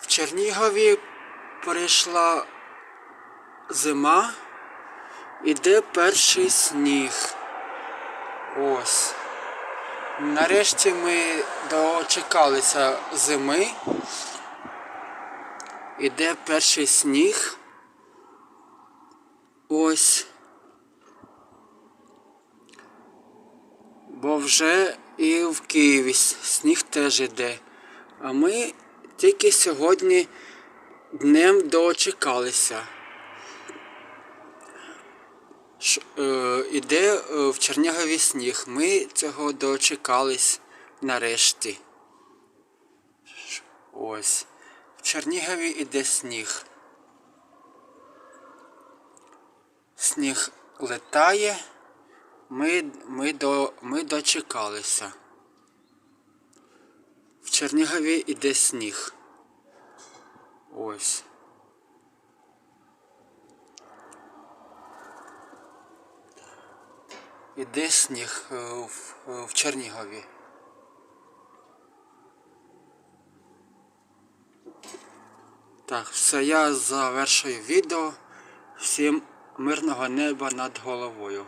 В Чернігові прийшла зима, іде перший сніг. Ось. Нарешті ми дочекалися зими. Іде перший сніг. Ось. Бо вже і в Києві сніг теж іде. А ми тільки сьогодні днем дочекалися. Ш- е, іде е, в Чернігові сніг. Ми цього дочекались нарешті. Ш- Ось. В Чернігові іде сніг. Сніг летає. Ми, ми, до, ми дочекалися. Чернігові іде сніг. Ось. Іде сніг е, в, е, в Чернігові. Так, все, я завершую відео. Всім мирного неба над головою.